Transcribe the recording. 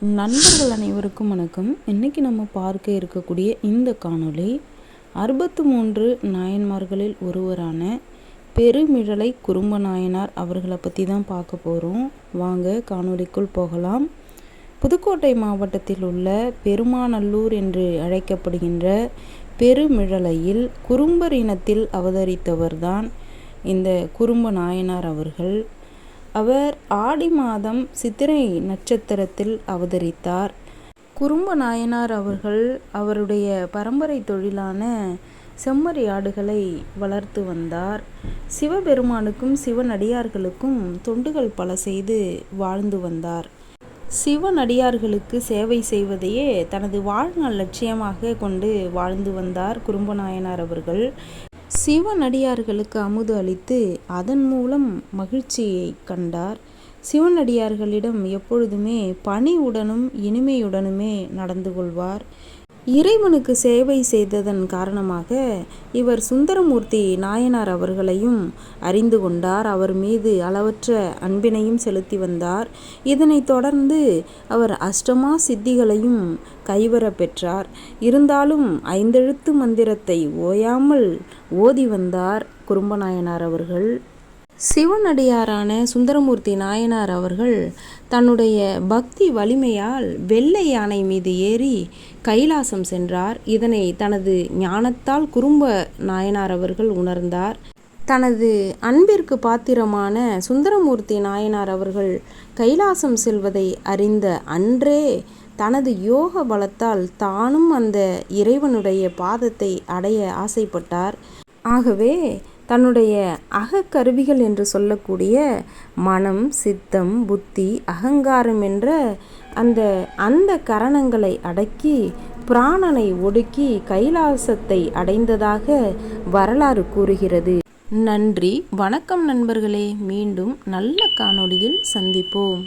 நண்பர்கள் அனைவருக்கும் வணக்கம். இன்றைக்கி நம்ம பார்க்க இருக்கக்கூடிய இந்த காணொளி அறுபத்து மூன்று நாயன்மார்களில் ஒருவரான பெருமிழலை குறும்ப நாயனார் அவர்களை பற்றி தான் பார்க்க போகிறோம் வாங்க காணொளிக்குள் போகலாம். புதுக்கோட்டை மாவட்டத்தில் உள்ள பெருமாநல்லூர் என்று அழைக்கப்படுகின்ற பெருமிழலையில் குறும்பர் இனத்தில் அவதரித்தவர்தான் இந்த குறும்ப நாயனார் அவர்கள். அவர் ஆடி மாதம் சித்திரை நட்சத்திரத்தில் அவதரித்தார். குறும்ப நாயனார் அவர்கள் அவருடைய பரம்பரை தொழிலான செம்மறி ஆடுகளை வளர்த்து வந்தார். சிவபெருமானுக்கும் சிவனடியார்களுக்கும் தொண்டுகள் பல செய்து வாழ்ந்து வந்தார். சிவனடியார்களுக்கு சேவை செய்வதையே தனது வாழ்நாள் லட்சியமாக கொண்டு வாழ்ந்து வந்தார் குறும்பநாயனார் அவர்கள். சிவனடியார்களுக்கு அமுது அளித்து அதன் மூலம் மகிழ்ச்சியை கண்டார். சிவனடியார்களிடம் எப்பொழுதுமே பணிவுடனும் இனிமையுடனுமே நடந்து கொள்வார். இறைவனுக்கு சேவை செய்ததன் காரணமாக இவர் சுந்தரமூர்த்தி நாயனார் அவர்களையும் அறிந்து கொண்டார். அவர் மீது அளவற்ற அன்பினையும் செலுத்தி வந்தார். இதனைத் தொடர்ந்து அவர் அஷ்டமா சித்திகளையும் கைவர பெற்றார். இருந்தாலும் ஐந்தெழுத்து மந்திரத்தை ஓயாமல் ஓதி வந்தார் குறும்பநாயனார் அவர்கள். சிவனடியாரான சுந்தரமூர்த்தி நாயனார் அவர்கள் தன்னுடைய பக்தி வலிமையால் வெள்ளை யானை மீது ஏறி கைலாசம் சென்றார். இதனை தனது ஞானத்தால் குறும்ப நாயனார் அவர்கள் உணர்ந்தார். தனது அன்பிற்கு பாத்திரமான சுந்தரமூர்த்தி நாயனார் அவர்கள் கைலாசம் செல்வதை அறிந்த அன்றே தனது யோக பலத்தால் தானும் அந்த இறைவனுடைய பாதத்தை அடைய ஆசைப்பட்டார். ஆகவே தன்னுடைய அகக்கருவிகள் என்று சொல்லக்கூடிய மனம் சித்தம் புத்தி அகங்காரம் என்ற அந்த அந்த கரணங்களை அடக்கி பிராணனை ஒடுக்கி கைலாசத்தை அடைந்ததாக வரலாறு கூறுகிறது. நன்றி. வணக்கம் நண்பர்களே. மீண்டும் நல்ல காணொளியில் சந்திப்போம்.